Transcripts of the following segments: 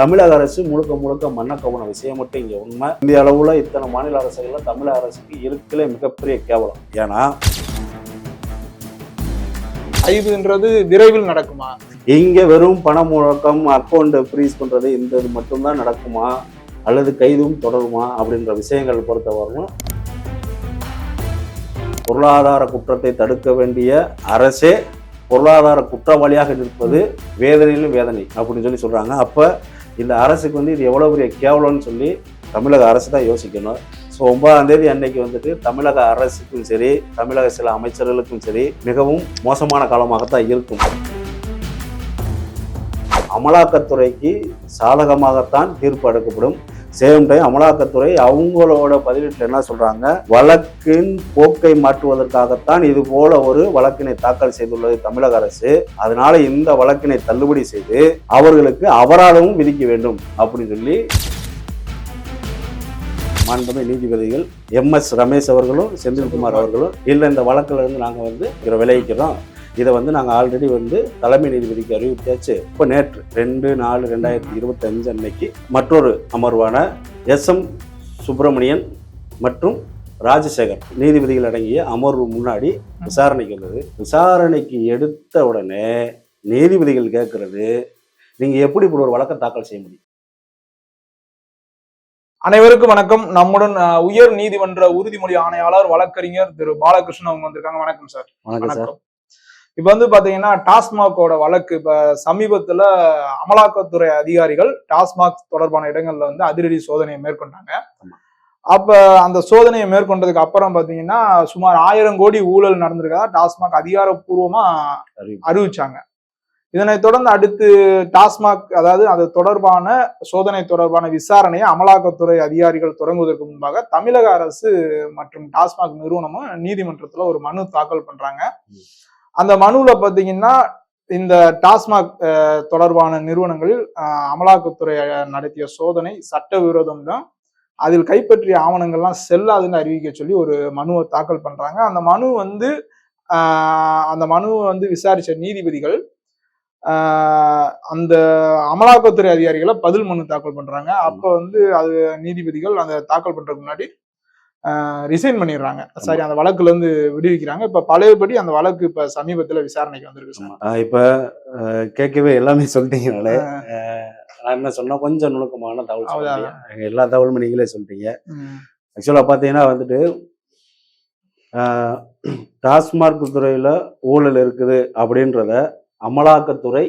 தமிழக அரசு முழுக்க முழுக்க மன்னக்கவன விஷயம் மட்டும் இங்கே உண்மை. இந்திய அளவில் இத்தனை மாநில அரசுகளில் தமிழக அரசுக்கு இருக்கலே மிகப்பெரிய கேவலம். ஏன்னா ஆய்வுன்றது விரைவில் நடக்குமா? இங்கே வெறும் பண முழக்கம் அக்கௌண்ட் ஃப்ரீஸ் பண்ணுறது இந்த இது மட்டும்தான் நடக்குமா? அல்லது கைதும் தொடருமா? அப்படின்ற விஷயங்கள் பொறுத்தவரைக்கும் பொருளாதார குற்றத்தை தடுக்க வேண்டிய அரசே பொருளாதார குற்றவாளியாக நிற்பது வேதனையிலும் வேதனை அப்படின்னு சொல்லி சொல்கிறாங்க அப்போ இந்த அரசுக்கு வந்து இது எவ்வளோ பெரிய கேவலம்னு சொல்லி தமிழக அரசு தான் யோசிக்கணும். ஸோ ஒன்பதாம் தேதி அன்னைக்கு வந்துட்டு தமிழக அரசுக்கும் சரி தமிழக சில அமைச்சர்களுக்கும் சரி மிகவும் மோசமான காலமாகத்தான் இருக்கும். அமலாக்கத்துறைக்கு சாதகமாகத்தான் தீர்ப்பு அளிக்கப்படும் சேம் டைம் அமலாக்கத்துறை அவங்களோட பதிலீட்டில் என்ன சொல்றாங்க? வழக்கின் போக்கை மாற்றுவதற்காகத்தான் இது போல ஒரு வழக்கினை தாக்கல் செய்துள்ளது தமிழக அரசு. அதனால இந்த வழக்கினை தள்ளுபடி செய்து அவர்களுக்கு அபராதமும் விதிக்க வேண்டும் அப்படின்னு சொல்லி மாண்புமிகு நீதிபதிகள் எம் எஸ் ரமேஷ் அவர்களும் செந்தில்குமார் அவர்களும் இல்லை இந்த வழக்கில் இருந்து நாங்கள் வந்து இவரை விளைவிக்கிறோம். இதை வந்து நாங்கள் ஆல்ரெடி வந்து தலைமை நீதிபதிக்கு அறிவித்தாச்சு இப்போ நேற்று ரெண்டு நாலு ரெண்டாயிரத்தி இருபத்தஞ்சு அன்னைக்கு மற்றொரு அமர்வான எஸ் எம் சுப்பிரமணியன் மற்றும் ராஜசேகர் நீதிபதிகள் அடங்கிய அமர்வு முன்னாடி விசாரணைக்கு வந்தது. விசாரணைக்கு எடுத்த உடனே நீதிபதிகள் கேட்கறது நீங்கள் எப்படி இப்படி ஒரு வழக்கை தாக்கல் செய்ய முடியும்? அனைவருக்கும் வணக்கம். நம்முடன் உயர் நீதிமன்ற உறுதிமொழி ஆணையாளர் வழக்கறிஞர் திரு பாலகிருஷ்ணன் அவங்க வந்திருக்காங்க. வணக்கம் சார். வணக்கம் சார். இப்ப வந்து பாத்தீங்கன்னா டாஸ்மாகோட வழக்கு இப்ப சமீபத்துல அமலாக்கத்துறை அதிகாரிகள் டாஸ்மாக் தொடர்பான இடங்கள்ல வந்து அதிரடி சோதனையை மேற்கொண்டாங்க. அப்ப அந்த சோதனையை மேற்கொண்டதுக்கு அப்புறம் பாத்தீங்கன்னா சுமார் ஆயிரம் கோடி ஊழல் நடந்திருக்கதா டாஸ்மாக் அதிகாரப்பூர்வமா. அறிவிச்சாங்க இதனைத் தொடர்ந்து அடுத்து டாஸ்மாக் அதாவது அது தொடர்பான சோதனை தொடர்பான விசாரணையை அமலாக்கத்துறை அதிகாரிகள் தொடங்குவதற்கு முன்பாக தமிழக அரசு மற்றும் டாஸ்மாக் நிறுவனமும் நீதிமன்றத்துல ஒரு மனு தாக்கல் பண்றாங்க அந்த மனுவுல பாத்தீங்கன்னா இந்த டாஸ்மாக் தொடர்பான நிறுவனங்களில் அமலாக்கத்துறை நடத்திய சோதனை சட்டவிரோதம் தான். அதில் கைப்பற்றிய ஆவணங்கள்லாம் செல்லாதுன்னு அறிவிக்க சொல்லி ஒரு மனுவை தாக்கல் பண்றாங்க. அந்த மனு வந்து அந்த மனுவை வந்து விசாரிச்ச நீதிபதிகள் அந்த அமலாக்கத்துறை அதிகாரிகளை பதில் மனு தாக்கல் பண்றாங்க. அப்ப வந்து அது நீதிபதிகள் அந்த தாக்கல் பண்றதுக்கு முன்னாடி ரிசைன் பண்ணிடுறாங்க. சரி அந்த வழக்குல இருந்து விடுவிக்கிறாங்க. இப்ப பழையபடி அந்த வழக்கு இப்ப சமீபத்துல விசாரணைக்கு வந்திருக்கு சார் இப்ப கேட்கவே எல்லாமே சொல்லிட்டீங்கனாலே நான் என்ன சொன்னா கொஞ்சம் நுணுக்கமான தகவல் எல்லா தகவலுமே நீங்களே சொல்லிட்டீங்க ம். ஆக்சுவலாக பார்த்தீங்கன்னா வந்துட்டு டாஸ்மார்க் துறையில் ஊழல் இருக்குது அப்படின்றத அமலாக்கத்துறை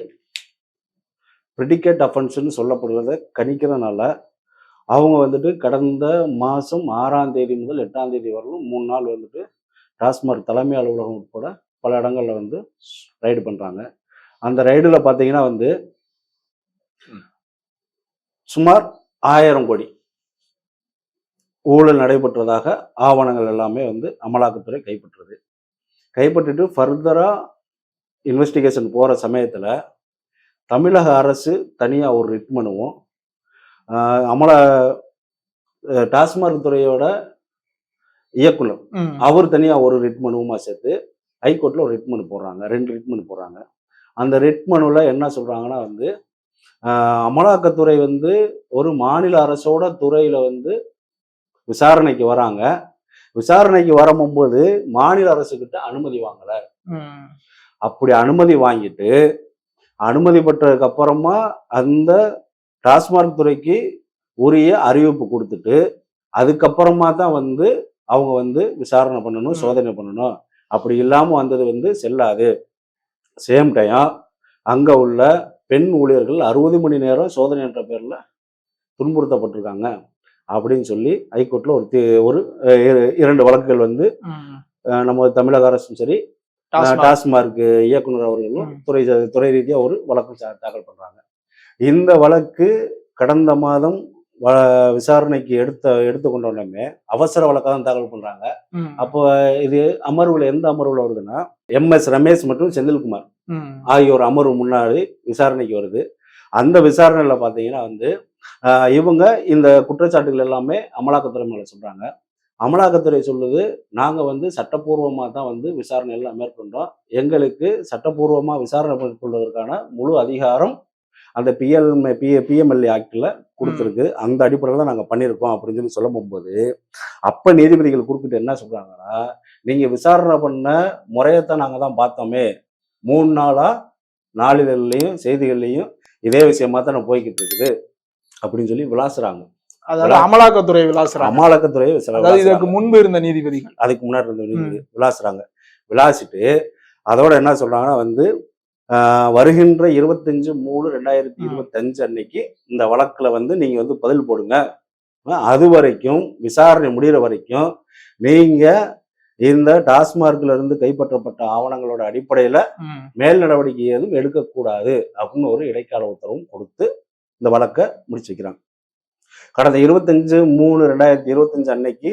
ப்ரிடிகேட் அஃபென்ஸ்னு சொல்லப்படுறத கணிக்கிறதுனால அவங்க வந்துட்டு கடந்த மாதம் ஆறாம் தேதி முதல் எட்டாம் தேதி வரலும் மூணு நாள் வந்துட்டு டாஸ்மார்க் தலைமை அலுவலகம் உட்பட பல இடங்களில் வந்து ரைடு பண்ணுறாங்க அந்த ரைடில் பார்த்தீங்கன்னா வந்து சுமார் ஆயிரம் கோடி ஊழல் நடைபெற்றதாக ஆவணங்கள் எல்லாமே வந்து அமலாக்கத்துறை கைப்பற்றுது. கைப்பற்றிட்டு ஃபர்தராக இன்வெஸ்டிகேஷன் போகிற சமயத்தில் தமிழக அரசு தனியாக ஒரு ரிட் மனுவும் ஆஹ் அமல டாஸ்மாக் துறையோட இயக்குனர். அவர் தனியாக ஒரு ரிட் மனுவுமா சேர்த்து ஹைகோர்ட்டில் ஒரு ரிட் மனு போடுறாங்க. ரெண்டு ரிட் மனு போடுறாங்க. அந்த ரிட் மனுவில் என்ன சொல்கிறாங்கன்னா வந்து அமலாக்கத்துறை வந்து ஒரு மாநில அரசோட துறையில் வந்து விசாரணைக்கு வராங்க. விசாரணைக்கு வரும்போது மாநில அரசுக்கிட்ட அனுமதி வாங்கலை. அப்படி அனுமதி வாங்கிட்டு அனுமதி பெற்றதுக்கு அப்புறமா அந்த டாஸ்மார்க் துறைக்கு உரிய அறிவிப்பு கொடுத்துட்டு அதுக்கப்புறமா தான் வந்து அவங்க வந்து விசாரணை பண்ணணும். சோதனை பண்ணணும் அப்படி இல்லாமல் வந்தது வந்து செல்லாது சேம் டைம் அங்கே உள்ள பெண் ஊழியர்கள் அறுபது மணி நேரம் சோதனை என்ற பேரில் துன்புறுத்தப்பட்டிருக்காங்க அப்படின்னு சொல்லி ஹைகோர்ட்டில் ஒரு ஒரு இரண்டு வழக்குகள் வந்து நம்ம தமிழக அரசும் சரி. டாஸ்மார்க் இயக்குனர் அவர்களும். துறை துறை ரீதியா ஒரு வழக்கு தாக்கல் பண்றாங்க இந்த வழக்கு கடந்த மாதம் விசாரணைக்கு எடுத்த எடுத்துக்கொண்ட உடனே அவசர வழக்காக தான் தாக்கல் பண்றாங்க. அப்போ இது அமர்வுல எந்த அமர்வுல வருதுன்னா எம் எஸ் ரமேஷ் மற்றும் செந்தில்குமார். ஆகியோர் அமர்வு முன்னாடி விசாரணைக்கு வருது அந்த விசாரணையில பாத்தீங்கன்னா வந்து இவங்க இந்த குற்றச்சாட்டுகள் எல்லாமே அமலாக்கத்துறை மேல சொல்றாங்க அமலாக்கத்துறை சொல்லுது நாங்க வந்து சட்டப்பூர்வமா தான் வந்து விசாரணை எல்லாம் மேற்கொண்டோம் எங்களுக்கு சட்டப்பூர்வமா விசாரணை மேற்கொள்வதற்கான முழு அதிகாரம் அந்த பிஎல் பி பிஎம்எல்ஏ ஆக்டில் கொடுத்துருக்கு. அந்த அடிப்படையில் தான் நாங்கள் பண்ணியிருக்கோம் அப்படின்னு சொல்லி சொல்ல போகும்போது அப்போ நீதிபதிகள் குறுக்கிட்டு என்ன சொல்கிறாங்கன்னா நீங்கள் விசாரணை பண்ண முறையைத்தான் நாங்கள் தான் பார்த்தோமே. மூணு நாளாக நாளிதழ்லையும் செய்திகள்லையும் இதே விஷயமா தான் போய்கிட்டு இருக்குது அப்படின்னு சொல்லி விளாசுறாங்க. அதாவது அமலாக்கத்துறை விளாசுறாங்க. இதற்கு விளாசுறாங்க. முன்பு இருந்த நீதிபதிகள். அதுக்கு முன்னாடி இருந்த நீதிபதி விளாசுறாங்க. விளாசிட்டு அதோட என்ன சொல்றாங்கன்னா வந்து வருகின்ற இருபத்தஞ்சு மூணு ரெண்டாயிரத்தி. இருபத்தஞ்சு அன்னைக்கு இந்த வழக்குல வந்து நீங்க வந்து பதில் போடுங்க அது வரைக்கும் விசாரணை முடிகிற வரைக்கும் நீங்க இந்த டாஸ்மார்க்ல இருந்து கைப்பற்றப்பட்ட ஆவணங்களோட அடிப்படையில. மேல் நடவடிக்கை எதுவும் எடுக்கக்கூடாது அப்படின்னு ஒரு இடைக்கால உத்தரவும் கொடுத்து இந்த வழக்கை முடிச்சு வைக்கிறாங்க கடந்த இருபத்தஞ்சு மூணு ரெண்டாயிரத்தி இருபத்தஞ்சு அன்னைக்கு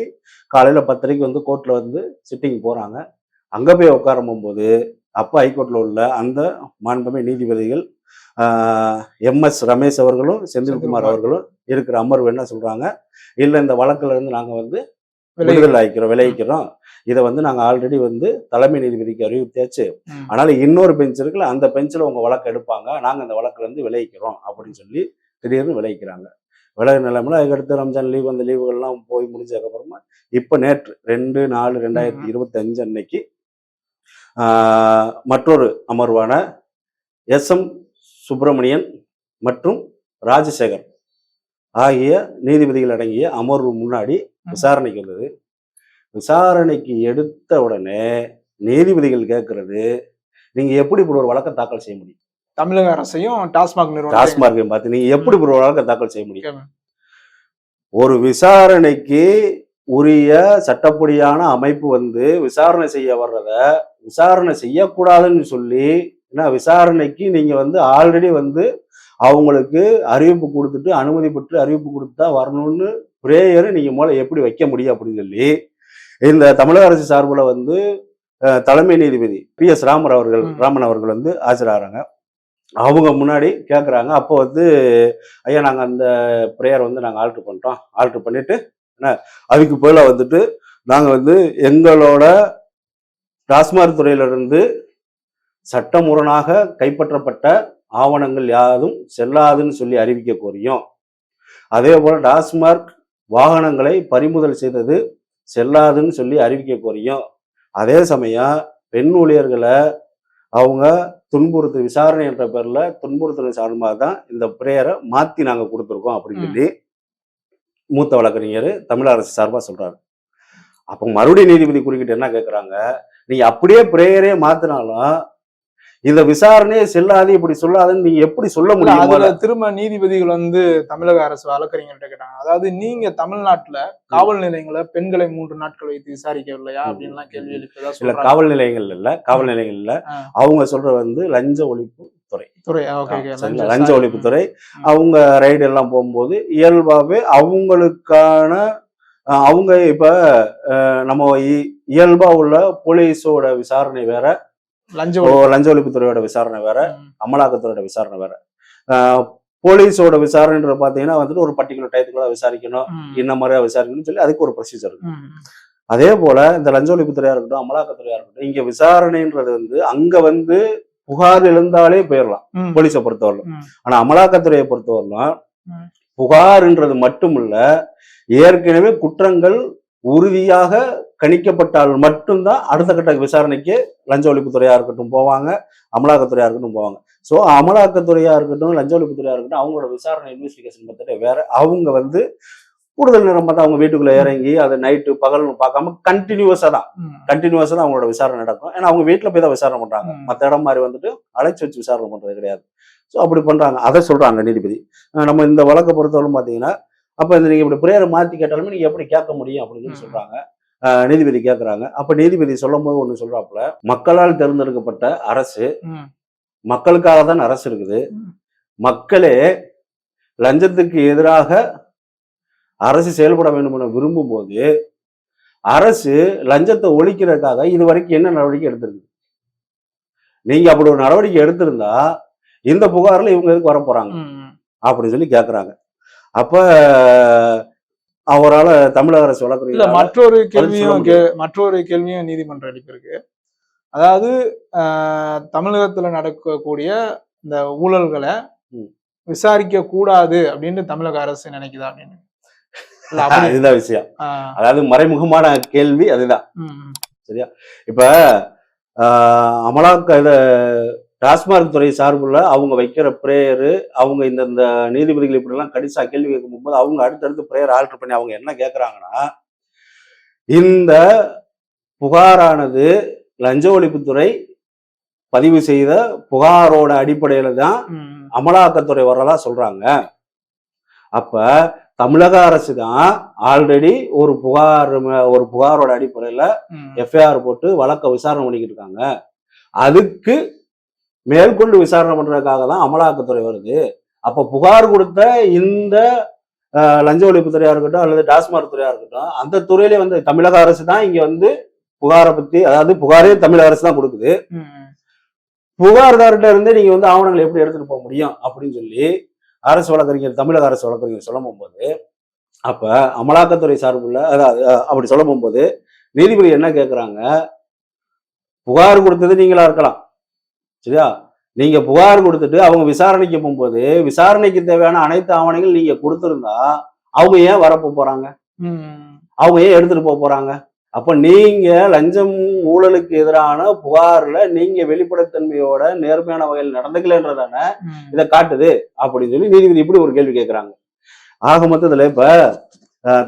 காலையில பத்தரைக்கு வந்து கோர்ட்ல வந்து சிட்டிங் போறாங்க அங்க போய் உட்காரும் போது அப்ப ஹைகோர்ட்ல உள்ள அந்த மாண்புமை நீதிபதிகள் எம் எஸ் ரமேஷ் அவர்களும் செந்தில்குமார். அவர்களும் இருக்கிற அமர்வு என்ன சொல்றாங்க? இல்ல இந்த வழக்குல இருந்து நாங்க வந்து விடுதலை ஆயிக்கிறோம் விளைவிக்கிறோம் இதை வந்து நாங்க ஆல்ரெடி வந்து தலைமை நீதிபதிக்கு அறிவித்தாச்சு. அதனால இன்னொரு பெஞ்ச் இருக்குல்ல அந்த பெஞ்சில் உங்க வழக்கு எடுப்பாங்க. நாங்க அந்த வழக்குல இருந்து விளைவிக்கிறோம் அப்படின்னு சொல்லி திடீர்னு விளைவிக்கிறாங்க விலகு நிலைமையில அதுக்கடுத்து ரம்ஜான் லீவ் அந்த லீவுகள்லாம் போய் முடிஞ்சதுக்கப்புறமா இப்போ நேற்று ரெண்டு நாலு ரெண்டாயிரத்தி இருபத்தஞ்சு அன்னைக்கு மற்றொரு அமர்வான எஸ் எம் சுப்பிரமணியன் மற்றும் ராஜசேகர் ஆகிய நீதிபதிகள் அடங்கிய அமர்வு முன்னாடி விசாரணைக்கு வந்தது. விசாரணைக்கு எடுத்த உடனே நீதிபதிகள் கேட்கறது நீங்க எப்படி இப்படி ஒரு வழக்கை தாக்கல் செய்ய முடியும்? தமிழக அரசையும் டாஸ்மாக் நிறுவனம் டாஸ்மார்க்கை பார்த்து நீங்க எப்படி இப்படி ஒரு வழக்கை தாக்கல் செய்ய முடியும். ஒரு விசாரணைக்கு உரிய சட்டப்படியான அமைப்பு வந்து விசாரணை செய்ய வர்றத விசாரணை செய்யக்கூடாதுன்னு சொல்லி ஏன்னா விசாரணைக்கு நீங்க வந்து ஆல்ரெடி வந்து அவங்களுக்கு அறிவிப்பு கொடுத்துட்டு அனுமதி பெற்று அறிவிப்பு கொடுத்தா வரணும்னு பிரேயர் நீங்க முதல்ல எப்படி வைக்க முடியும் அப்படின்னு சொல்லி இந்த தமிழக அரசு சார்பில் வந்து தலைமை நீதிபதி பி. எஸ். ராமர் அவர்கள். ராமன் அவர்கள் வந்து ஆஜராகிறாங்க. அவங்க முன்னாடி கேட்குறாங்க அப்போ வந்து ஐயா நாங்கள் அந்த ப்ரேயர் வந்து நாங்கள் ஆல்ட்ரு பண்ணிட்டோம் ஆல்ட்ரு பண்ணிட்டு என்ன அதுக்கு பதிலாக வந்துட்டு நாங்கள் வந்து எங்களோட டாஸ்மாக் துறையிலிருந்து சட்டமுரணாக கைப்பற்றப்பட்ட ஆவணங்கள் யாரும் செல்லாதுன்னு சொல்லி அறிவிக்க கோரியும். அதே போல டாஸ்மார்க் வாகனங்களை பறிமுதல் செய்தது செல்லாதுன்னு சொல்லி அறிவிக்க கோரியும். அதே சமயம் பெண் ஊழியர்களை அவங்க துன்புறுத்து விசாரணை என்ற பேர்ல துன்புறுத்தல் சார்பாக தான் இந்த பிரேயரை மாத்தி நாங்க கொடுத்துருக்கோம் அப்படின்னு சொல்லி மூத்த வழக்கறிஞர் தமிழக அரசு சார்பா சொல்றாரு. அப்போ மறுபடியும் நீதிபதி குறுக்கிட்டு என்ன கேட்கறாங்க நீங்க அப்படியே பிரேயரே மாத்தினாலும் இந்த விசாரணையே செல்லாது இப்படி சொல்லாதுன்னு நீங்க எப்படி சொல்ல முடியும் அதுல? திரும்ப நீதிபதிகள் வந்து தமிழக அரசு வழக்கறிஞர்கிட்ட கேட்டாங்க அதாவது நீங்க தமிழ்நாட்டுல காவல் நிலையங்களை பெண்களை மூன்று நாட்கள் வைத்து விசாரிக்கவில்லையா. அப்படின்லாம் கேள்வி எழுப்பதா இல்ல காவல் நிலையங்கள் இல்ல காவல் நிலையங்கள் இல்ல ஆ. அவங்க சொல்ற வந்து லஞ்ச ஒழிப்பு துறை துறை? லஞ்ச ஒழிப்புத்துறை. அவங்க ரைடு எல்லாம் போகும்போது இயல்பாவே அவங்களுக்கான அவங்க இப்ப நம்ம இயல்பா உள்ள போலீஸோட விசாரணை வேற லஞ்ச லஞ்ச ஒழிப்புத்துறையோட விசாரணை வேற. அமலாக்கத்துறையோட விசாரணை வேற போலீஸோட விசாரணைன்ற பாத்தீங்கன்னா வந்துட்டு ஒரு பர்டிகுலர் டயத்துக்குள்ள விசாரிக்கணும். இந்த மாதிரியா விசாரிக்கணும்னு சொல்லி அதுக்கு ஒரு ப்ரொசீஜர் இருக்கு. அதே போல இந்த லஞ்ச ஒழிப்புத்துறையா இருக்கட்டும் அமலாக்கத்துறையா இருக்கட்டும் இங்க விசாரணைன்றது வந்து அங்க வந்து புகார் எழுந்தாலே போயிடலாம். போலீஸை பொறுத்தவரையிலும். ஆனா அமலாக்கத்துறையை பொறுத்தவரையிலும். புகார்ன்றது மட்டுமில்ல ஏற்கனவே குற்றங்கள் உறுதியாக கணிக்கப்பட்டால் மட்டும்தான் அடுத்த கட்ட விசாரணைக்கு லஞ்ச ஒழிப்புத்துறையா இருக்கட்டும் போவாங்க அமலாக்கத்துறையா இருக்கட்டும் போவாங்க. ஸோ அமலாக்கத்துறையா இருக்கட்டும் லஞ்ச ஒழிப்புத்துறையா இருக்கட்டும் அவங்களோட விசாரணை இன்வெஸ்டிகேஷன் மெத்தடே வேற அவங்க வந்து கூடுதல் நேரம் பார்த்தா அவங்க வீட்டுக்குள்ள இறங்கி அது நைட்டு பகல்னு பார்க்காம கண்டினியூஸா தான். ம். கண்டினியூஸா தான் அவங்களோட விசாரணை நடக்கும். ஏன்னா அவங்க வீட்டில் போய் தான் விசாரணை பண்றாங்க. ம். மற்ற இடம் மாதிரி வந்துட்டு அழைச்சி வச்சு விசாரணை பண்றது கிடையாது. ஸோ அப்படி பண்றாங்க. அதை சொல்றாங்க நீதிபதி. நம்ம இந்த வழக்கை பொறுத்தவரை பார்த்தீங்கன்னா அப்ப இந்த நீங்க இப்படி பிரேயரை மாத்தி கேட்டாலுமே நீங்க எப்படி கேட்க முடியும் அப்படின்னு அஹ் நீதிபதி கேட்கறாங்க அப்ப நீதிபதி சொல்லும் போது ஒண்ணு சொல்றாப்புல மக்களால் தேர்ந்தெடுக்கப்பட்ட அரசு. மக்களுக்காக தான் அரசு இருக்குது. மக்களே லஞ்சத்துக்கு எதிராக அரசு செயல்பட வேண்டும் என விரும்பும் போது அரசு லஞ்சத்தை ஒழிக்கிறதுக்காக இது வரைக்கும் என்ன நடவடிக்கை எடுத்திருக்கு நீங்க அப்படி ஒரு நடவடிக்கை எடுத்திருந்தா இந்த புகார்ல இவங்க எதுக்கு வர போறாங்க. அப்படின்னு சொல்லி கேக்குறாங்க அப்ப அவரால் தமிழக அரசு இல்ல வழக்கறிஞர் மற்றொரு கேள்வியும் மற்றொரு கேள்வியும் நீதிமன்ற அளிப்பிருக்கு அதாவது தமிழகத்துல நடக்கக்கூடிய இந்த ஊழல்களை. விசாரிக்க கூடாது அப்படின்னு தமிழக அரசு நினைக்குதா அப்படின்னு? இதுதான் விஷயம். அதாவது மறைமுகமான கேள்வி அதுதான். உம் இப்ப அமலாக்க இத டாஸ்மார்க் துறை சார்புல அவங்க வைக்கிற பிரேயரு அவங்க இந்த இந்த நீதிபதிகள் இப்படிலாம் கடிசா கேள்வி கேட்கும் போது அவங்க அடுத்தடுத்து பிரேயர் ஆல்டர் பண்ணி அவங்க என்ன கேட்குறாங்கன்னா இந்த புகாரானது லஞ்ச ஒழிப்புத்துறை பதிவு செய்த புகாரோட அடிப்படையில தான் அமலாக்கத்துறை வர்றதா சொல்றாங்க. அப்ப தமிழக அரசு தான் ஆல்ரெடி ஒரு புகார் ஒரு புகாரோட அடிப்படையில எஃப்ஐஆர் போட்டு வழக்க விசாரணை பண்ணிக்கிட்டு இருக்காங்க. அதுக்கு மேற்கொண்டு விசாரணை பண்றதுக்காக தான் அமலாக்கத்துறை வருது. அப்ப புகார் கொடுத்த இந்த லஞ்ச ஒழிப்புத்துறையா இருக்கட்டும் அல்லது டாஸ்மாக் துறையா இருக்கட்டும் அந்த துறையிலே வந்து தமிழக அரசு தான் இங்க வந்து புகாரை பத்தி அதாவது புகாரே தமிழக அரசு தான் கொடுக்குது. புகார்தார்கிட்ட இருந்து நீங்க வந்து ஆவணங்களை எப்படி எடுத்துட்டு போக முடியும் அப்படின்னு சொல்லி அரசு வழக்கறிஞர் தமிழக அரசு வழக்கறிஞர் சொல்ல போகும்போது அப்ப அமலாக்கத்துறை சார்புள்ள அதாவது அப்படி சொல்ல போகும்போது நீதிபதி என்ன கேட்குறாங்க புகார் கொடுத்தது நீங்களா இருக்கலாம். சரியா? நீங்க புகார் கொடுத்துட்டு அவங்க விசாரணைக்கு போகும்போது விசாரணைக்கு தேவையான அனைத்து ஆவணங்கள் நீங்க கொடுத்திருந்தா அவங்க ஏன் வரப்போ போறாங்க? அவங்க ஏன் எடுத்துட்டு போக போறாங்க? அப்ப நீங்க லஞ்சம் ஊழலுக்கு எதிரான புகார்ல நீங்க வெளிப்படைத்தன்மையோட நேர்மையான வகையில் நடந்துக்கலன்றதான இதை காட்டுது அப்படின்னு சொல்லி நீதிபதி இப்படி ஒரு கேள்வி கேட்கறாங்க ஆக மொத்தத்துல இப்ப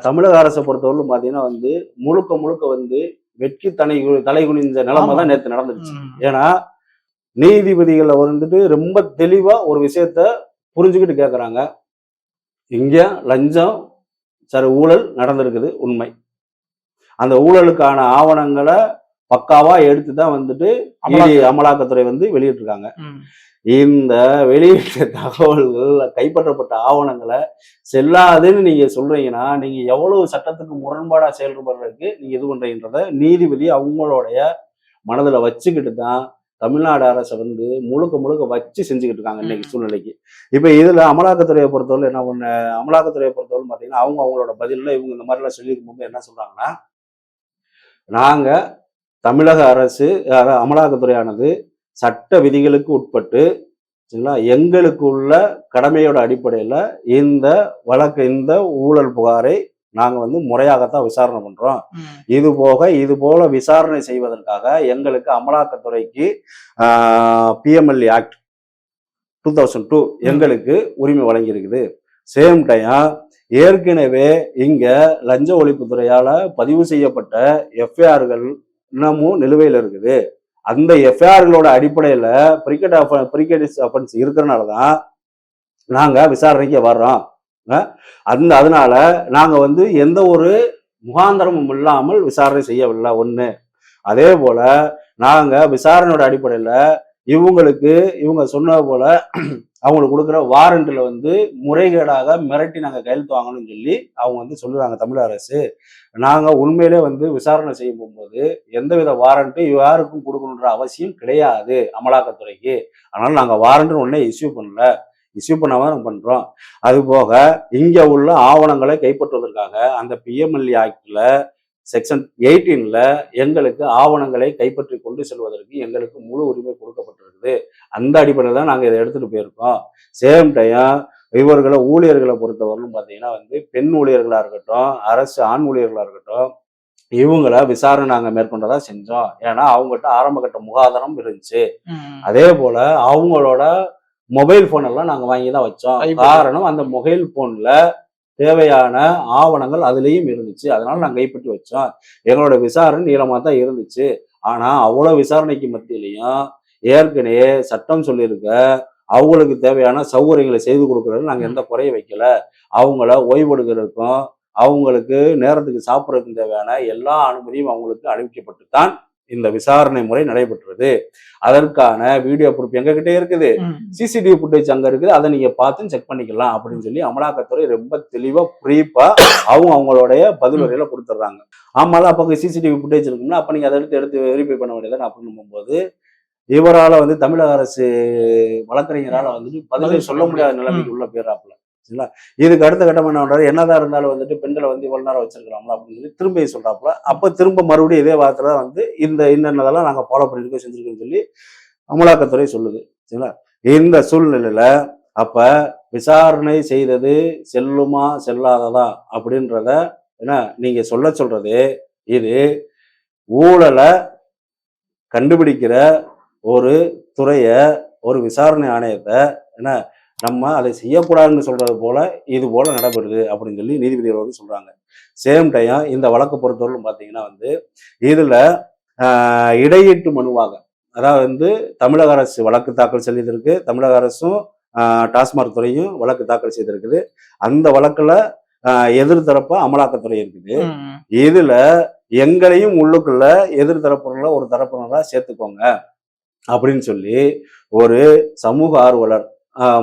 தமிழக அரசை பொறுத்தவரையிலும் பாத்தீங்கன்னா வந்து முழுக்க முழுக்க வந்து வெட்கி தலை தலை குனிந்த நிலைமை தான் நேற்று நடந்துருச்சு உம் ஏன்னா நீதிபதிகளை வந்துட்டு ரொம்ப தெளிவா ஒரு விஷயத்த புரிஞ்சுக்கிட்டு கேட்கறாங்க இங்க லஞ்சம் சரி ஊழல் நடந்திருக்குது உண்மை. அந்த ஊழலுக்கான ஆவணங்களை பக்காவா எடுத்து தான் வந்துட்டு அமலாக்கத்துறை வந்து வெளியிட்டிருக்காங்க. இந்த வெளியிட்ட தகவல்கள் கைப்பற்றப்பட்ட ஆவணங்களை செல்லாதுன்னு நீங்க சொல்றீங்கன்னா நீங்க எவ்வளவு சட்டத்துக்கு முரண்பாடா செயல்படுறதுக்கு நீங்க இது பண்றீங்கன்றத நீதிபதி அவங்களுடைய மனதுல வச்சுக்கிட்டு தான் தமிழ்நாடு அரசை வந்து முழுக்க முழுக்க வச்சு செஞ்சுக்கிட்டு இருக்காங்க இன்னைக்கு சூழ்நிலைக்கு. இப்ப இதுல அமலாக்கத்துறையை பொறுத்தவரை என்ன பண்ண அமலாக்கத்துறையை பொறுத்தவரை பாத்தீங்கன்னா அவங்க அவங்களோட பதில்ல இவங்க இந்த மாதிரிலாம் சொல்லியிருக்கும் போது என்ன சொல்றாங்கன்னா நாங்க தமிழக அரசு அமலாக்கத்துறையானது சட்ட விதிகளுக்கு உட்பட்டு சரிங்களா எங்களுக்கு உள்ள கடமையோட அடிப்படையில் இந்த வழக்கு இந்த ஊழல் புகாரை நாங்கள் வந்து முறையாகத்தான் விசாரணை பண்ணுறோம் இது போக இது போல விசாரணை செய்வதற்காக எங்களுக்கு அமலாக்கத்துறைக்கு PMLA act two thousand two எங்களுக்கு உரிமை வழங்கியிருக்குது. சேம் டைம் ஏற்கனவே இங்க லஞ்ச ஒழிப்புத்துறையால பதிவு செய்யப்பட்ட எஃப்ஐஆர்கள் இன்னமும் நிலுவையில் இருக்குது. அந்த எஃப்ஐஆர்களோட அடிப்படையில பிரிக்கெட் பிரிக்கெட் அஃபன்ஸ் இருக்கிறனால தான் நாங்கள் விசாரணைக்கு வர்றோம். அந்த அதனால நாங்கள் வந்து எந்த ஒரு முகாந்தரமும் இல்லாமல் விசாரணை செய்யவில்லை ஒன்று அதே போல நாங்கள் விசாரணையோட அடிப்படையில் இவங்களுக்கு இவங்க சொன்னது போல அவங்களுக்கு கொடுக்குற வாரண்டில் வந்து முறைகேடாக மிரட்டி நாங்கள் கையெழுத்து வாங்கணும்னு சொல்லி அவங்க வந்து சொல்லுறாங்க தமிழக அரசு. நாங்கள் உண்மையிலே வந்து விசாரணை செய்ய போகும்போது எந்தவித வாரண்ட்டும் யாருக்கும் கொடுக்கணுன்ற அவசியம் கிடையாது அமலாக்கத்துறைக்கு. அதனால நாங்கள் வாரண்ட்னு ஒன்றே இஸ்யூ பண்ணல. இஸ்யூ பண்ணாம நாங்க பண்றோம். அது போக இங்க உள்ள ஆவணங்களை கைப்பற்றுவதற்காக அந்த பிஎம்எல்ஏ ஆக்ட்ல செக்ஷன் எயிட்டீன்ல எங்களுக்கு ஆவணங்களை கைப்பற்றி கொண்டு செல்வதற்கு எங்களுக்கு முழு உரிமை கொடுக்கப்பட்டிருக்குது. அந்த அடிப்படையில் தான் நாங்கள் இதை எடுத்துட்டு போயிருக்கோம். சேம் டைம் இவர்களை ஊழியர்களை பொறுத்தவரையிலும் பார்த்தீங்கன்னா வந்து பெண் ஊழியர்களாக இருக்கட்டும் அரசு ஆண் ஊழியர்களாக இருக்கட்டும் இவங்கள விசாரணை நாங்கள் மேற்கொண்டதா செஞ்சோம். ஏன்னா அவங்ககிட்ட ஆரம்ப கட்ட முகாதாரம் இருந்துச்சு. அதே போல அவங்களோட மொபைல் போன் எல்லாம் நாங்க வாங்கி தான் வச்சோம். காரணம் அந்த மொபைல் போன்ல தேவையான ஆவணங்கள் அதுலயும் இருந்துச்சு. அதனால நாங்க கைப்பற்றி வச்சோம். எங்களோட விசாரணை நீளமா தான் இருந்துச்சு. ஆனா அவ்வளவு விசாரணைக்கு மத்தியிலையும் ஏற்கனவே சட்டம் சொல்லியிருக்க அவங்களுக்கு தேவையான சௌகரியங்களை செய்து கொடுக்கறது நாங்க எந்த குறைய வைக்கல. அவங்கள ஓய்வெடுக்கிறதுக்கும் அவங்களுக்கு நேரத்துக்கு சாப்பிட்றதுக்கும் தேவையான எல்லா அனுமதியும் அவங்களுக்கு அளிக்கப்பட்டு தான் இந்த விசாரணை முறை நடைபெற்றது. அதற்கான வீடியோ ப்ரூஃப் எங்ககிட்ட இருக்குது. சிசிடிவி ஃபுட்டேஜ் அங்க இருக்குது. அதை நீங்க பார்த்து செக் பண்ணிக்கலாம் அப்படின்னு சொல்லி அமலாக்கத்துறை ரொம்ப தெளிவா பிரீப்பா அவங்க அவங்களுடைய பதிலுரையில கொடுத்துட்றாங்க. ஆமால அப்ப சிசிடிவி ஃபுட்டேஜ் இருக்கும்னா அப்ப நீங்க அதை எடுத்து எடுத்து வெரிஃபை பண்ண வேண்டியதான் அப்படின்னு போது இவரால வந்து தமிழக அரசு வழக்கறிஞரால வந்துட்டு பதிலே பதில் சொல்ல முடியாத. நிலைமைக்கு உள்ள போயிடறாப்புல. சரிங்களா இதுக்கு அடுத்த கட்டம் என்ன பண்றாரு? என்னதான் இருந்தாலும் வந்துட்டு பெண்களை வந்து இவ்வளவு நேரம் வச்சிருக்கலாம்ல அப்படின்னு சொல்லி திரும்ப சொல்றாப்புல. அப்ப திரும்ப மறுபடியும் இதே வார்த்தை தான் வந்து இந்த இன்னதெல்லாம் நாங்க ஃபாலோ பண்ணிருக்கோம் செஞ்சிருக்கோம்னு சொல்லி அமலாக்கத்துறை சொல்லுது. சரிங்களா? இந்த சூழ்நிலையில அப்ப விசாரணை செய்தது செல்லுமா செல்லாததா அப்படின்றத என்ன நீங்க சொல்ல சொல்றது இது ஊழலை கண்டுபிடிக்கிற ஒரு துறைய ஒரு விசாரணை ஆணையத்தை என்ன நம்ம அதை செய்யக்கூடாதுன்னு சொல்றது போல இது போல நடைபெறுது அப்படின்னு சொல்லி நீதிபதிகள் வந்து சொல்றாங்க. சேம் டைம் இந்த வழக்கு பொறுத்தவரையிலும் பார்த்தீங்கன்னா வந்து இதுல இடையீட்டு மனுவாக அதாவது வந்து தமிழக அரசு வழக்கு தாக்கல் செய்திருக்கு தமிழக அரசும் டாஸ்மாக் துறையும் வழக்கு தாக்கல் செய்திருக்குது. அந்த வழக்குல ஆஹ், எதிர்தரப்பா அமலாக்கத்துறை இருக்குது. இதுல எங்களையும் உள்ளுக்குள்ள எதிர் தரப்புல ஒரு தரப்பினரா சேர்த்துக்கோங்க அப்படின்னு சொல்லி ஒரு சமூக ஆர்வலர்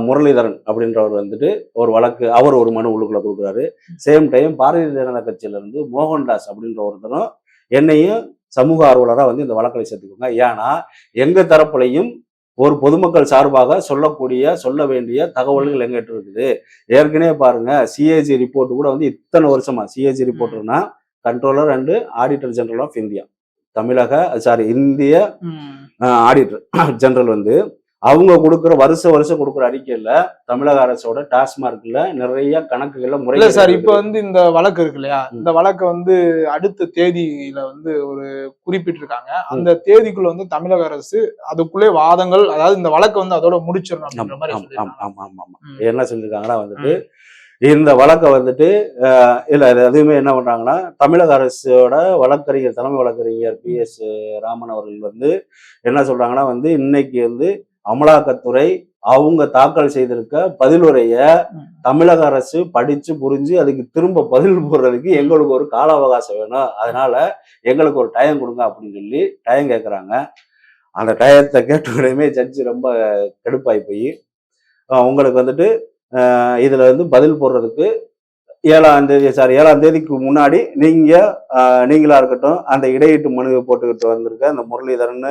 முரளிதரன் அப்படின்றவர் வந்துட்டு ஒரு வழக்கு அவர் ஒரு மனு உள்ளுக்குள்ள கொடுக்குறாரு. சேம் டைம் பாரதிய ஜனதா கட்சியில இருந்து மோகன்தாஸ் அப்படின்ற ஒருத்தரும் என்னையும் சமூக ஆர்வலரா வந்து இந்த வழக்கில் சேர்த்துக்கோங்க. ஏன்னா எங்க தரப்புலையும் ஒரு பொதுமக்கள் சார்பாக சொல்லக்கூடிய சொல்ல வேண்டிய தகவல்கள் எங்கிட்ட இருக்குது. ஏற்கனவே பாருங்க சிஏஜி ரிப்போர்ட் கூட வந்து இத்தனை வருஷமா CAG ரிப்போர்ட்னா controller and auditor general of India தமிழக சாரி இந்திய. ஆடிட்டர் ஜெனரல் வந்து அவங்க கொடுக்குற வருஷ வருஷம் கொடுக்குற அறிக்கையில தமிழக அரசோட டாஸ்மார்க்ல நிறைய கணக்குகள்ல முறை இல்ல சார் இப்ப வந்து இந்த வழக்கு இருக்கு இல்லையா? இந்த வழக்கு வந்து அடுத்த தேதியில வந்து ஒரு குறிப்பிட்டிருக்காங்க. அந்த தேதிக்குள்ள வந்து தமிழக அரசு அதுக்குள்ளே வாதங்கள் அதாவது இந்த வழக்கை வந்து அதோட முடிச்சிடணும் அப்படின்ற மாதிரி சொல்லியிருக்காங்க. ம். என்ன சொல்லியிருக்காங்கன்னா வந்துட்டு இந்த வழக்கை வந்துட்டு இல்ல எதுவுமே என்ன பண்றாங்கன்னா தமிழக அரசோட வழக்கறிஞர் தலைமை வழக்கறிஞர் பி எஸ் ராமன் அவர்கள் வந்து என்ன சொல்றாங்கன்னா வந்து இன்னைக்கு வந்து அமலாக்கத்துறை அவங்க தாக்கல் செய்திருக்க பதிலுரைய. தமிழக அரசு படிச்சு புரிஞ்சு அதுக்கு திரும்ப பதில் போடுறதுக்கு எங்களுக்கு ஒரு கால அவகாசம் வேணும் அதனால எங்களுக்கு ஒரு டைம் கொடுங்க அப்படின்னு சொல்லி டைம் கேட்குறாங்க அந்த டயத்தை கேட்ட உடனே ஜட்ஜி ரொம்ப கடுப்பாகி போய் உங்களுக்கு வந்துட்டு இதுல வந்து பதில் போடுறதுக்கு ஏழாம் தேதி சாரி ஏழாம் தேதிக்கு முன்னாடி நீங்க நீங்களா இருக்கட்டும் அந்த இடையீட்டு மனு போட்டுக்கிட்டு வந்திருக்க அந்த முரளிதரன்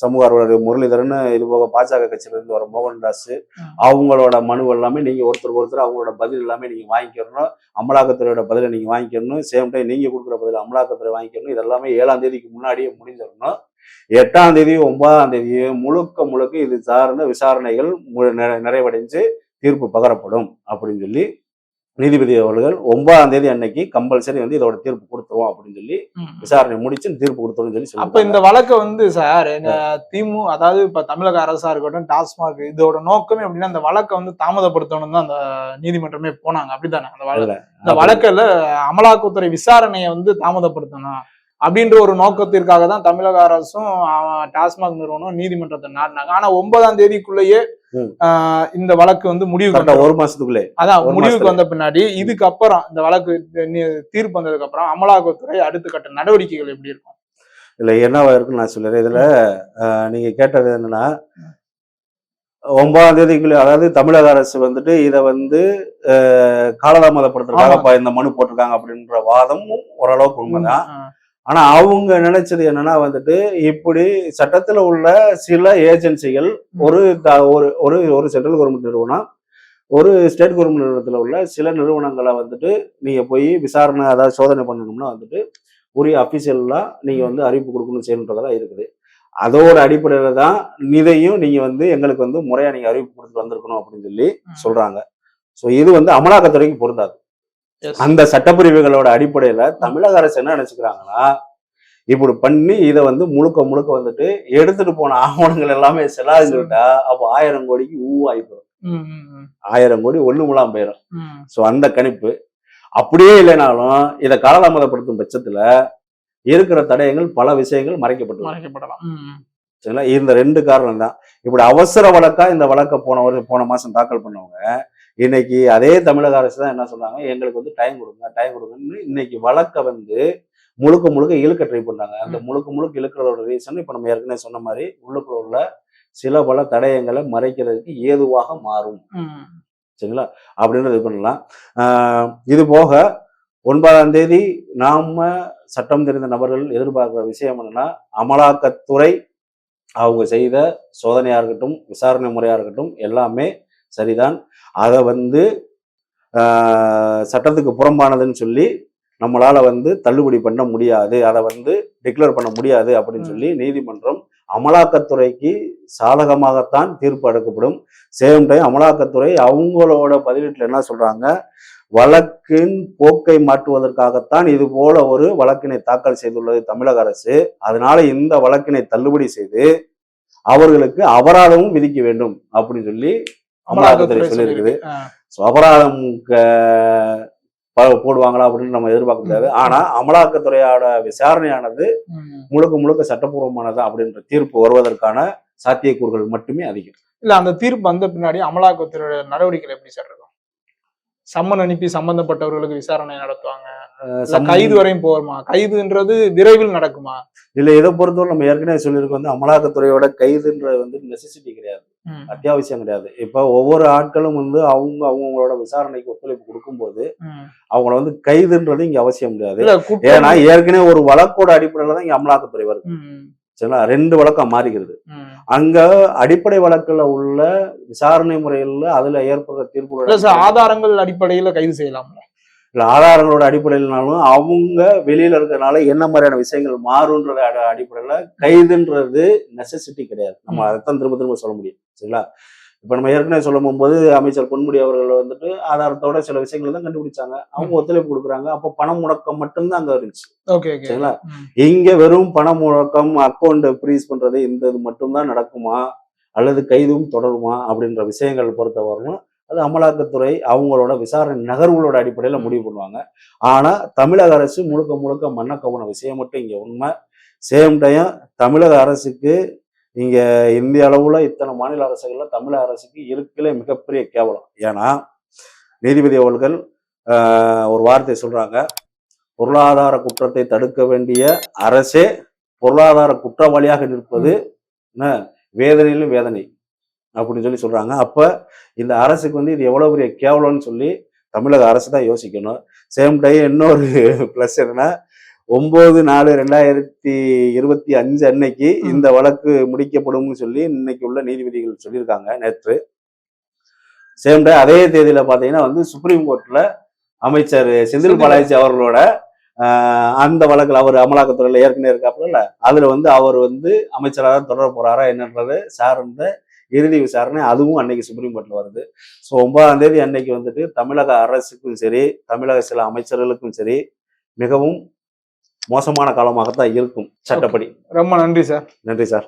சமூக ஆர்வலர் முரளிதரன் இது போக பாஜக கட்சியில இருந்து வர மோகன்தாஸ் ம். அவங்களோட மனு எல்லாமே நீங்க ஒருத்தருக்கு ஒருத்தர் அவங்களோட பதில் எல்லாமே நீங்க வாங்கிக்கணும். அமலாக்கத்துறையோட பதிலை நீங்க வாங்கிக்கணும். சேம் டைம் நீங்க கொடுக்குற பதில் அமலாக்கத்துறை வாங்கிக்கணும். இதெல்லாமே ஏழாம் தேதிக்கு முன்னாடியே முடிஞ்சிடணும். எட்டாம் தேதி ஒன்பதாம் தேதி முழுக்க முழுக்க இது சார்ந்த விசாரணைகள் நிறைவடைஞ்சு தீர்ப்பு பகரப்படும் அப்படின்னு சொல்லி நீதிபதி அவர்கள் ஒன்பதாம் தேதி அன்னைக்கு கம்பல்சரி வந்து இதோட தீர்ப்பு கொடுத்துருவோம் அப்படின்னு சொல்லி. விசாரணை முடிச்சு தீர்ப்பு கொடுத்துருவோம்னு சொல்லி அப்ப. இந்த வழக்கை வந்து சார் திமு அதாவது இப்ப தமிழக அரசா இருக்கட்டும் டாஸ்மாக் இதோட நோக்கமே அப்படின்னா அந்த வழக்கை வந்து தாமதப்படுத்தணும் தான் அந்த நீதிமன்றமே போனாங்க அப்படித்தானே அந்த வழக்கு இந்த வழக்குல அமலாக்கத்துறை விசாரணையை வந்து தாமதப்படுத்தணும் அப்படின்ற ஒரு நோக்கத்திற்காக தான் தமிழக அரசும் டாஸ்மாக் நிறுவனம் நீதிமன்றத்தை நாடினாங்க. ஆனா ஒன்பதாம் தேதிக்குள்ளேயே இந்த வழக்கு வந்து வந்து- ஒரு மாசத்துக்குள்ளே. அதான் முடிவுக்கு. வந்த பின்னாடி இதுக்கு அப்புறம் இந்த வழக்கு தீர்ப்பு வந்ததுக்கு அப்புறம் அமலாக்கத்துறை அடுத்த கட்ட நடவடிக்கைகள் எப்படி இருக்கும்? இல்ல என்னவா இருக்குன்னு நான் சொல்லுறேன் இதுல நீங்க கேட்டது என்னன்னா ஒன்பதாம் தேதிக்குள்ள அதாவது தமிழக அரசு வந்துட்டு இதை வந்து காலதாமதப்படுத்துறதுக்காக இந்த மனு போட்டிருக்காங்க அப்படின்ற வாதமும் ஓரளவுக்கு உண்மைதான். ஆனா அவங்க நினைச்சது என்னன்னா வந்துட்டு இப்படி சட்டத்துல உள்ள சில ஏஜென்சிகள் ஒரு த- ஒரு ஒரு ஒரு சென்ட்ரல் கவர்மெண்ட் நிறுவனம் ஒரு ஸ்டேட் கவர்மெண்ட் நிறுவனத்துல உள்ள சில நிறுவனங்களை வந்துட்டு நீங்க போய் விசாரணை அதாவது சோதனை பண்ணணும்னா வந்துட்டு உரிய அபிஷியலா நீங்க வந்து அறிவிப்பு கொடுக்கணும் செய்யணுன்றதெல்லாம் இருக்குது அதோட அடிப்படையில தான் இதையும் நீங்க வந்து எங்களுக்கு வந்து முறையா நீங்க அறிவிப்பு கொடுத்துட்டு வந்திருக்கணும் அப்படின்னு சொல்லி ம். சொல்றாங்க ஸோ இது வந்து அமலாக்கத்துறைக்கு பொருந்தாது. அந்த சட்டப்பிரிவுகளோட அடிப்படையில தமிழக அரசு என்ன நினைச்சுக்கிறாங்கன்னா இப்படி பண்ணி இதை வந்து முழுக்க முழுக்க வந்துட்டு எடுத்துட்டு போன ஆவணங்கள் எல்லாமே சொல்லிட்டா அப்போ ஆயிரம் கோடிக்கு ஊவாகி போயிடும் ஆயிரம் கோடி ஒண்ணு முலாம் போயிடும். ஸோ அந்த கணிப்பு. அப்படியே இல்லைனாலும் இதை காலதாமதப்படுத்தும் பட்சத்துல இருக்கிற தடயங்கள் பல விஷயங்கள் மறைக்கப்பட்டு மறைக்கப்படலாம். சரிங்களா? இந்த ரெண்டு காரணம் தான் இப்படி அவசர வழக்கா இந்த வழக்கை போன வருஷம் போன மாசம் தாக்கல் பண்ணவங்க இன்னைக்கு அதே தமிழக அரசு தான் என்ன சொன்னாங்க எங்களுக்கு வந்து டைம் கொடுங்க டைம் கொடுங்கன்னு இன்னைக்கு வழக்கை வந்து முழுக்க முழுக்க இழுக்க ட்ரை பண்ணாங்க அந்த முழுக்க முழுக்க இழுக்கிறதோட ரீசன் இப்ப நம்ம ஏற்கனவே சொன்ன மாதிரி உள்ளுக்குள்ள உள்ள சில பல தடயங்களை மறைக்கிறதுக்கு ஏதுவாக மாறும். சரிங்களா? அப்படின்னு இது பண்ணலாம். இது போக ஒன்பதாம் தேதி நாம சட்டம் தெரிந்த நபர்கள் எதிர்பார்க்கிற விஷயம் என்னன்னா அமலாக்கத்துறை அவங்க செய்த சோதனையா இருக்கட்டும் விசாரணை முறையா இருக்கட்டும் எல்லாமே சரிதான்? அதை வந்து சட்டத்துக்கு புறம்பானதுன்னு சொல்லி நம்மளால வந்து தள்ளுபடி பண்ண முடியாது. அதை வந்து டிக்ளேர் பண்ண முடியாது அப்படின்னு. சொல்லி நீதிமன்றம் அமலாக்கத்துறைக்கு சாதகமாகத்தான் தீர்ப்பு அளிக்கப்படும். சேம் டைம் அமலாக்கத்துறை அவங்களோட பதிலீட்டில் என்ன சொல்றாங்க? வழக்கின் போக்கை மாற்றுவதற்காகத்தான் இது போல ஒரு வழக்கினை தாக்கல் செய்துள்ளது தமிழக அரசு. அதனால இந்த வழக்கினை தள்ளுபடி செய்து அவர்களுக்கு அபராதமும் விதிக்க வேண்டும் அப்படின்னு சொல்லி அமலாக்கத்துறை சொல்லியிருக்குது. ஸோ அபராதம் போடுவாங்களா அப்படின்னு நம்ம எதிர்பார்க்க முடியாது ஆனா அமலாக்கத்துறையோட விசாரணையானது. முழுக்க முழுக்க சட்டப்பூர்வமானது அப்படின்ற தீர்ப்பு வருவதற்கான சாத்தியக்கூறுகள் மட்டுமே அதிகம். இல்ல அந்த தீர்ப்பு வந்த பின்னாடி அமலாக்கத்துறையோட நடவடிக்கைகள் எப்படி சார் இருக்கும்? சம்மன் அனுப்பி சம்பந்தப்பட்டவர்களுக்கு விசாரணை நடத்துவாங்க. கைது வரையும் போகுமா கைதுன்றது விரைவில் நடக்குமா? இல்ல இதை பொறுத்தவரை நம்ம ஏற்கனவே சொல்லியிருக்கோம் வந்து அமலாக்கத்துறையோட கைதுன்றது வந்து நெசசிட்டி கிடையாது. அத்தியாவசியம் கிடையாது. இப்போ ஒவ்வொரு ஆட்களும் வந்து அவங்க அவங்களோட விசாரணைக்கு ஒத்துழைப்பு கொடுக்கும்போது. அவங்கள வந்து கைதுன்றது இங்க அவசியம் கிடையாது. ஏன்னா ஏற்கனவே ஒரு வழக்கோட அடிப்படையில தான் இங்க அமலாக்கத்துறை வருது. சரிங்களா? ரெண்டு வழக்கம் மாறிக்கிறது. அங்க அடிப்படை வழக்குல உள்ள விசாரணை முறையில அதுல ஏற்படுற சார் ஆதாரங்கள் அடிப்படையில கைது செய்யலாம்ல. இல்ல ஆதாரங்களோட அடிப்படையில்னாலும் அவங்க வெளியில இருக்கிறனால என்ன மாதிரியான விஷயங்கள் மாறுன்ற அட- அடிப்படையில கைதுன்றது நெசசிட்டி கிடையாது. நம்ம. அதைத்தான் திரும்ப திரும்ப சொல்ல முடியும். சரிங்களா? இப்ப நம்ம ஏற்கனவே சொல்லும் போகும்போது அமைச்சர் பொன்முடி அவர்கள் வந்துட்டு ஆதாரத்தோட சில விஷயங்களை தான் கண்டுபிடிச்சாங்க. அவங்க ஒத்துழைப்பு கொடுக்குறாங்க. அப்போ பணம் முடக்கம் மட்டும்தான் அங்க இருந்துச்சு. சரிங்களா. இங்க வெறும் பண முழக்கம் அக்கௌண்ட் ஃப்ரீஸ் பண்றது இந்த இது மட்டும்தான் நடக்குமா? அல்லது கைதும் தொடருமா? அப்படின்ற விஷயங்கள் பொறுத்தவரைக்கும் அது அமலாக்கத்துறை அவங்களோட விசாரணை நகர்வுகளோட அடிப்படையில முடிவு பண்ணுவாங்க. ஆனா தமிழக அரசு முழுக்க முழுக்க மன்னக்கவன விஷயம் மட்டும் இங்க உண்மை. சேம் டைம் தமிழக அரசுக்கு இங்க இந்திய அளவுல இத்தனை மாநில அரசுகள்ல தமிழக அரசுக்கு இருக்கல மிகப்பெரிய கேவலம். ஏன்னா நீதிபதி அவர்கள் ஒரு வார்த்தை சொல்றாங்க. பொருளாதார குற்றத்தை தடுக்க வேண்டிய அரசே பொருளாதார குற்றவாளியாக நிற்பது. என்ன, வேதனையிலும் வேதனை. அப்படின்னு சொல்லி சொல்றாங்க. அப்ப இந்த அரசுக்கு வந்து இது எவ்வளவு பெரிய கேவலம்னு சொல்லி தமிழக அரசு தான் யோசிக்கணும். சேம் டைம் இன்னொரு பிளஸ் என்னன்னா ஒன்பது நாலு ரெண்டாயிரத்தி இருபத்தி அஞ்சு அன்னைக்கு. இந்த வழக்கு முடிக்கப்படும்னு சொல்லி இன்னைக்கு உள்ள நீதிபதிகள் சொல்லியிருக்காங்க நேற்று. சேம் டைம் அதே தேதியில பாத்தீங்கன்னா வந்து சுப்ரீம் கோர்ட்ல அமைச்சர் செந்தில் பாலாஜி அவர்களோட அந்த வழக்குல அவர் அமலாக்கத்துறையில ஏற்கனவே இருக்காப்புல அதுல வந்து அவர் வந்து அமைச்சராக தொடர போறாரா என்னன்றது சார்ந்த இறுதி விசாரணை அதுவும் அன்னைக்கு சுப்ரீம் கோர்ட்ல வருது. ஸோ ஒன்பதாம் தேதி அன்னைக்கு வந்துட்டு தமிழக அரசுக்கும் சரி தமிழக சில அமைச்சர்களுக்கும் சரி மிகவும் மோசமான காலமாகத்தான் இருக்கும் சட்டப்படி. ரொம்ப நன்றி சார். நன்றி சார்.